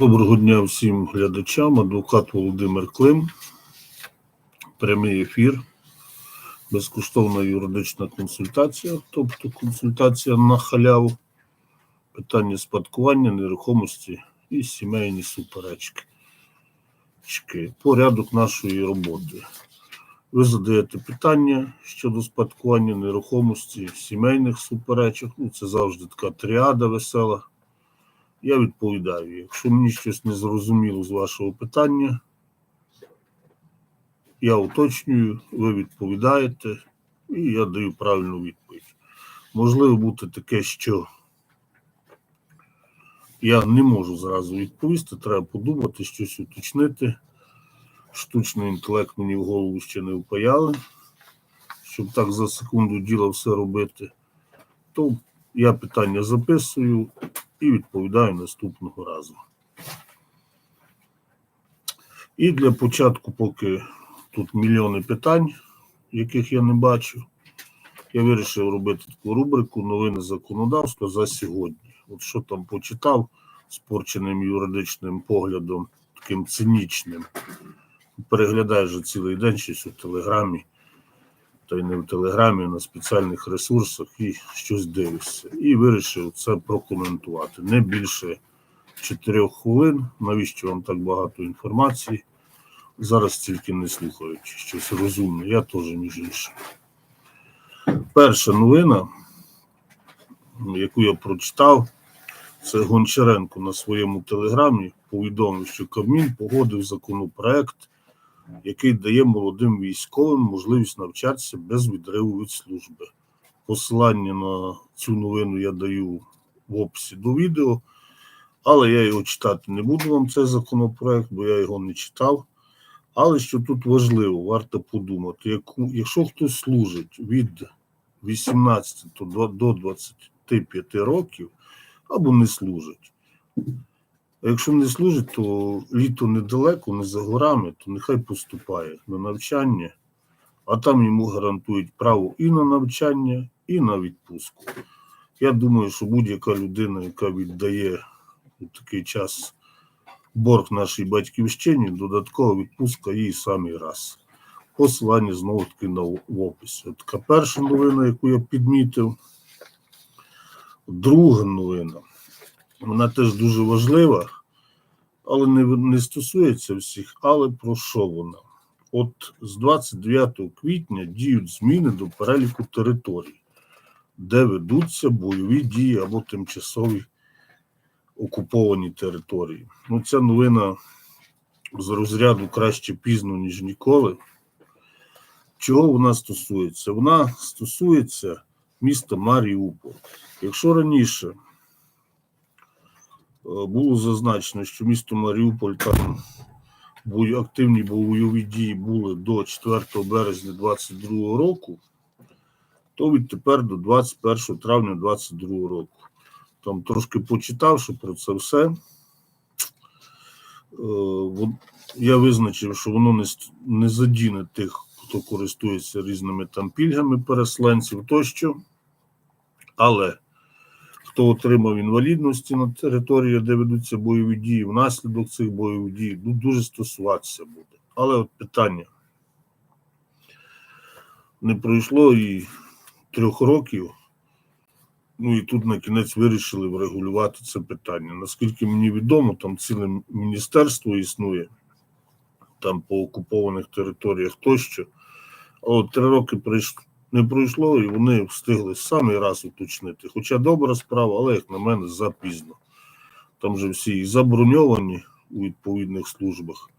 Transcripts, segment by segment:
Доброго дня всім глядачам. Адвокат Володимир Клим. Прямий ефір. Безкоштовна юридична консультація, тобто консультація на халяву, питання спадкування, нерухомості і сімейні суперечки. Порядок нашої роботи. Ви задаєте питання щодо спадкування нерухомості, сімейних суперечок. Ну, це завжди така тріада весела. Я відповідаю. Якщо мені щось не зрозуміло з вашого питання, я уточнюю, ви відповідаєте, і я даю правильну відповідь. Можливо бути таке, що я не можу зразу відповісти, треба подумати, щось уточнити. Штучний інтелект мені в голову ще не впаяли, щоб так за секунду діла все робити. То я питання записую і відповідаю наступного разу. І для початку, поки тут мільйони питань, яких я не бачу, я вирішив робити таку рубрику новини законодавства за сьогодні. От що там почитав з порченим юридичним поглядом, таким цинічним. Переглядаєш вже цілий день щось у телеграмі, та й не в телеграмі, на спеціальних ресурсах і щось дивишся. І вирішив це прокоментувати. Не більше чотирьох хвилин. Навіщо вам так багато інформації? Зараз тільки не слухають щось розумне. Я теж між іншим. Перша новина, яку я прочитав, це Гончаренко на своєму телеграмі повідомив, що Кабмін погодив законопроект, який дає молодим військовим можливість навчатися без відриву від служби. Посилання на цю новину я даю в описі до відео, але я його читати не буду вам цей законопроект, бо я його не читав. Але що тут важливо, варто подумати, якщо хтось служить від 18 до 25 років або не служить. А якщо не служить, то літо недалеко, не за горами, то нехай поступає на навчання, а там йому гарантують право і на навчання, і на відпустку. Я думаю, що будь-яка людина, яка віддає у такий час борг нашій батьківщині, додаткова відпустка їй самий раз. Посилання знову таки на описі. От така перша новина, яку я підмітив. Друга новина. Вона теж дуже важлива, але не, не стосується всіх. Але про що вона? От з 29 квітня діють зміни до переліку територій, де ведуться бойові дії або тимчасові окуповані території. Ну, ця новина з розряду краще пізно, ніж ніколи. Чого вона стосується? Вона стосується міста Маріуполь. Якщо раніше було зазначено, що місто Маріуполь там активні бойові дії були до 4 березня 2022 року, то відтепер до 21 травня 2022 року. Там трошки почитавши про це все, е, я визначив, що воно не задіне тих, хто користується різними там пільгами переселенців тощо. Але хто отримав інвалідності на території, де ведуться бойові дії, внаслідок цих бойових дій ну, дуже стосуватися буде. Але от питання не пройшло і трьох років. Ну і тут на кінець вирішили врегулювати це питання. Наскільки мені відомо, там ціле міністерство існує там по окупованих територіях тощо. А от три роки не пройшло, і вони встигли самий раз уточнити. Хоча добра справа, але як на мене, запізно. Там же всі і заброньовані у відповідних службах,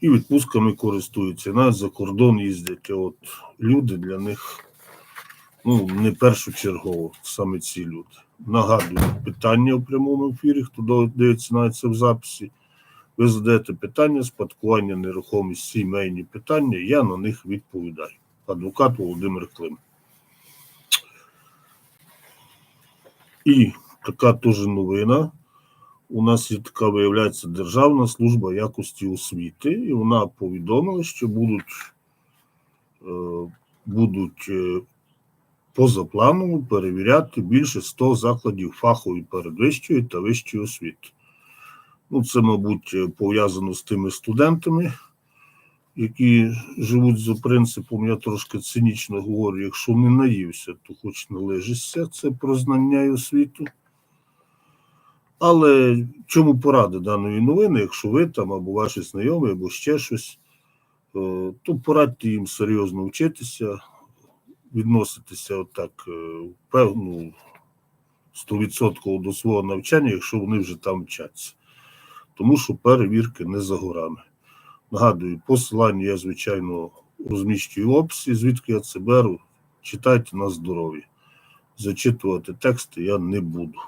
і відпустками користуються, навіть за кордон їздять. От люди для них ну, не першочергово саме ці люди. Нагадую, питання у прямому ефірі, хто дивиться навіть це в записі. Ви задаєте питання, спадкування, нерухомість, сімейні питання, я на них відповідаю. Адвокат Володимир Клим. І така теж новина. У нас є така, виявляється, Державна служба якості освіти, і вона повідомила, що будуть, е, будуть е, позапланово перевіряти більше 100 закладів фахової передвищої та вищої освіти. Ну, це, мабуть, е, пов'язано з тими студентами, які живуть за принципом, я трошки цинічно говорю, якщо не наївся, то хоч не лежишся, це про знання і освіту. Але чому поради даної новини, якщо ви там або ваші знайомі, або ще щось, е, то порадьте їм серйозно вчитися, відноситися отак е, певну 100% до свого навчання, якщо вони вже там вчаться. Тому що перевірки не за горами. Нагадую, посилання я, звичайно, розміщую в описі, звідки я це беру. Читайте на здоров'я. Зачитувати тексти я не буду.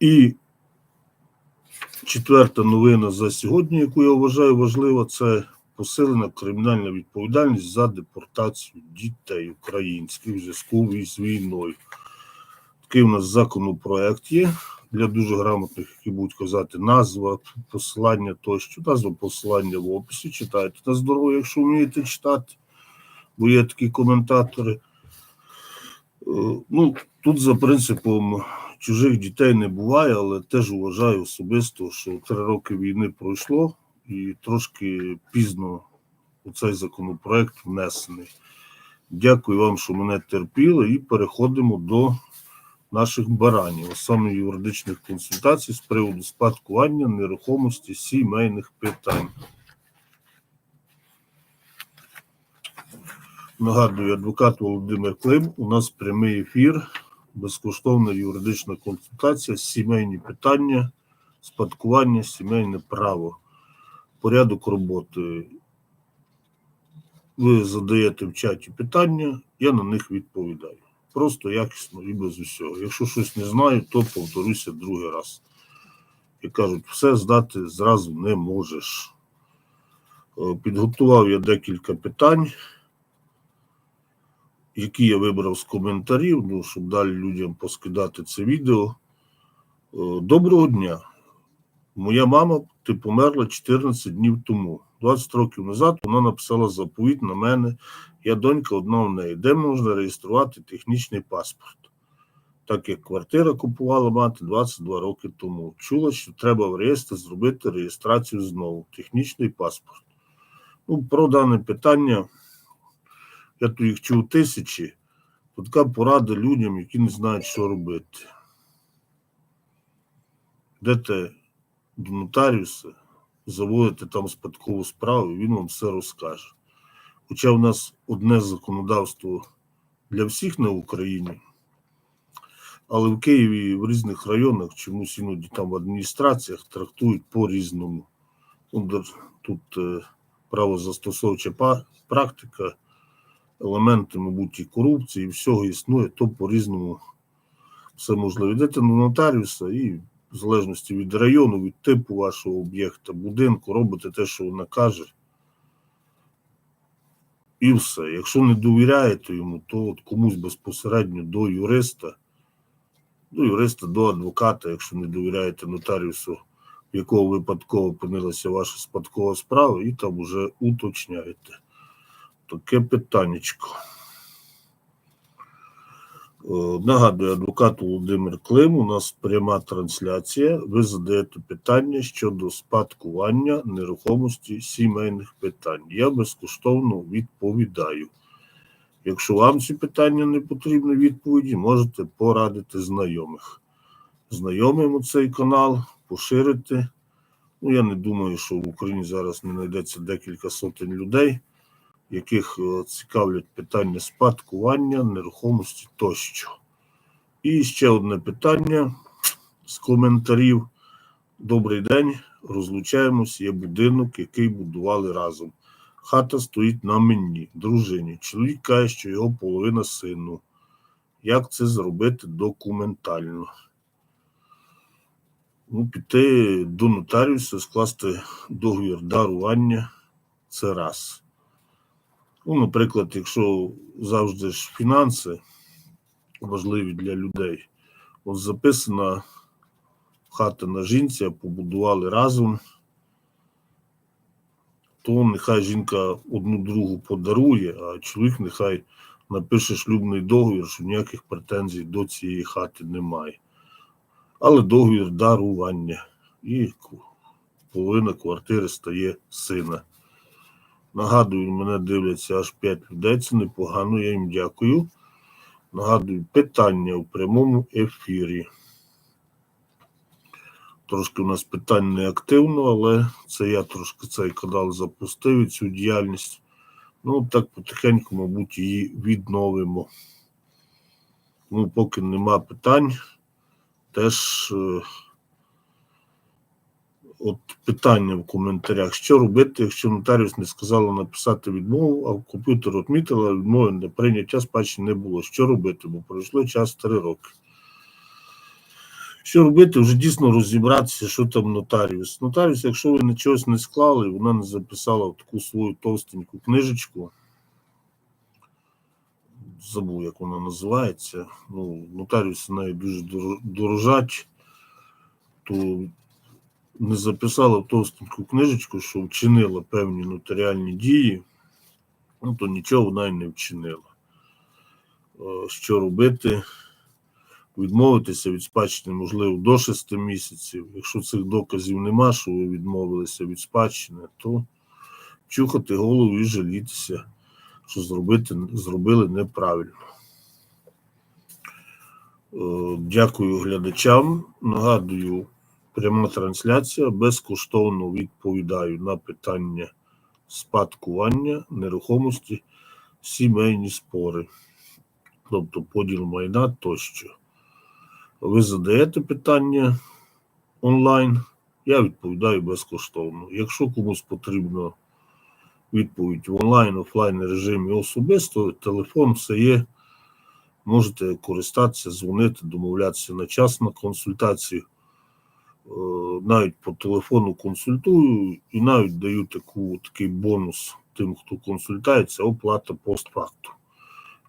І четверта новина за сьогодні, яку я вважаю важлива, це посилена кримінальна відповідальність за депортацію дітей українських в зв'язку з війною. Такий у нас законопроект є для дуже грамотних, які будуть казати назва, посилання тощо, назва посилання в описі. Читайте на здоров'я, якщо вмієте читати, бо є такі коментатори. Е, Ну, тут за принципом чужих дітей не буває, але теж вважаю особисто, що три роки війни пройшло і трошки пізно у цей законопроект внесений. Дякую вам, що мене терпіли, і переходимо до наших баранів, а саме юридичних консультацій з приводу спадкування нерухомості сімейних питань. Нагадую, адвокат Володимир Клим. У нас прямий ефір, безкоштовна юридична консультація, сімейні питання, спадкування, сімейне право, порядок роботи. Ви задаєте в чаті питання, я на них відповідаю. Просто якісно і без усього. Якщо щось не знаю, то повторюся другий раз. І кажуть, все здати зразу не можеш. Е, Підготував я декілька питань, які я вибрав з коментарів, ну, щоб далі людям поскидати це відео. Е, Доброго дня. Моя мама ти померла 14 днів тому. 20 років назад вона написала заповіт на мене. Я донька одна в неї. Де можна реєструвати технічний паспорт? Так як квартира купувала мати 22 роки тому. Чула, що треба в реєстрі зробити реєстрацію знову. Технічний паспорт. Ну, про дане питання, я тут їх чув тисячі. То така порада людям, які не знають, що робити. Йдете до нотаріуса, заводите там спадкову справу, і він вам все розкаже. Хоча в нас одне законодавство для всіх на Україні, але в Києві в різних районах чомусь іноді там в адміністраціях трактують по-різному. Тут е, правозастосовча практика, елементи, мабуть, і корупції, і всього існує, то по-різному все можливо. Йдете до нотаріуса і в залежності від району, від типу вашого об'єкта, будинку, робите те, що вона каже. І все. Якщо не довіряєте йому, то от комусь безпосередньо до юриста, до юриста, до адвоката, якщо не довіряєте нотаріусу, в якого випадково опинилася ваша спадкова справа, і там уже уточняєте. Таке питаннячко. Е, Нагадую, адвокат Володимир Клим. У нас пряма трансляція. Ви задаєте питання щодо спадкування нерухомості сімейних питань. Я безкоштовно відповідаю. Якщо вам ці питання не потрібні відповіді, можете порадити знайомих. Знайомимо цей канал, поширити. Ну, я не думаю, що в Україні зараз не знайдеться декілька сотень людей, яких е, цікавлять питання спадкування, нерухомості тощо. І ще одне питання з коментарів. Добрий день. Розлучаємось. Є будинок, який будували разом. Хата стоїть на мені, дружині. Чоловік каже, що його половина сину. Як це зробити документально? Ну, піти до нотаріуса, скласти договір дарування це раз. Ну, наприклад, якщо завжди ж фінанси важливі для людей, от записана хата на жінці, побудували разом, то нехай жінка одну другу подарує, а чоловік нехай напише шлюбний договір, що ніяких претензій до цієї хати немає. Але договір дарування. і половина квартири стає сина. Нагадую, мене дивляться аж 5 людей, це непогано, я їм дякую. Нагадую, питання у прямому ефірі. Трошки у нас питань не активно, але це я трошки цей канал запустив і цю діяльність. Ну, так потихеньку, мабуть, її відновимо. Ну, поки нема питань, теж е, от питання в коментарях, що робити, якщо нотаріус не сказала написати відмову, а комп'ютер відмітила, відмови на прийняття спадщини не було. Що робити? Бо пройшло час 3 роки. Що робити? Вже дійсно розібратися, що там нотаріус. Нотаріус, якщо ви на чогось не склали, вона не записала в таку свою товстеньку книжечку. Забув, як вона називається. Ну, нотаріуси нею дуже дорожать, то не записала в товстеньку книжечку, що вчинила певні нотаріальні дії, ну то нічого вона й не вчинила. Е, Що робити? Відмовитися від спадщини, можливо, до 6 місяців. Якщо цих доказів нема, що ви відмовилися від спадщини, то чухати голову і жалітися, що зробити, зробили неправильно. Е, Дякую глядачам. Нагадую, пряма трансляція. Безкоштовно відповідаю на питання спадкування, нерухомості, сімейні спори, тобто поділ майна тощо. Ви задаєте питання онлайн, я відповідаю безкоштовно. Якщо комусь потрібно відповідь в онлайн, офлайн режимі особисто, телефон все є. Можете користатися, дзвонити, домовлятися на час на консультацію. Е, Навіть по телефону консультую і навіть даю таку, такий бонус тим, хто консультується, оплата постфакту.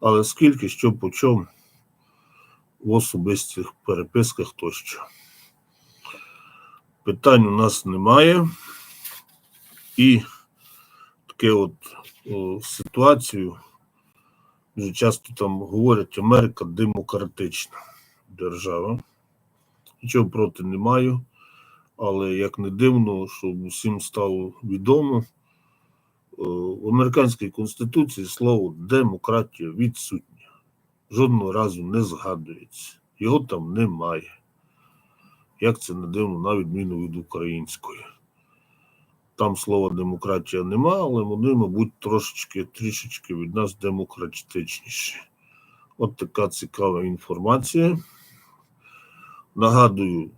Але скільки, що по чому в особистих переписках тощо. Питань у нас немає. І таке от о, ситуацію дуже часто там говорять, Америка демократична держава. Нічого проти не маю, але як не дивно, щоб усім стало відомо, е, в американській конституції слово демократія відсутнє. Жодного разу не згадується. Його там немає. Як це не дивно, на відміну від української. Там слова демократія нема, але вони, мабуть, трошечки, трішечки від нас демократичніші. От така цікава інформація. Нагадую,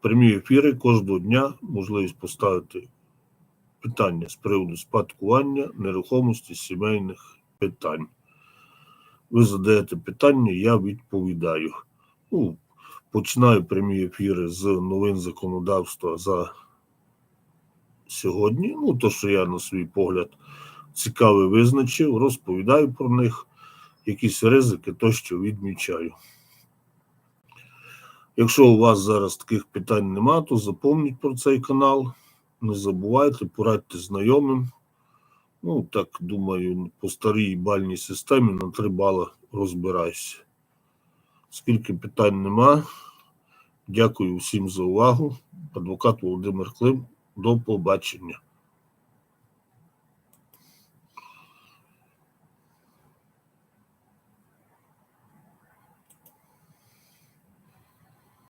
прямі ефіри кожного дня можливість поставити питання з приводу спадкування, нерухомості, сімейних питань. Ви задаєте питання, я відповідаю. Ну, починаю прямі ефіри з новин законодавства за сьогодні. Ну, то, що я на свій погляд цікаве визначив, розповідаю про них, якісь ризики, тощо відмічаю. Якщо у вас зараз таких питань нема, то запомніть про цей канал. Не забувайте, порадьте знайомим. Ну, так думаю, по старій бальній системі на 3 бала розбирайся. Скільки питань нема. Дякую всім за увагу. Адвокат Володимир Клим. До побачення.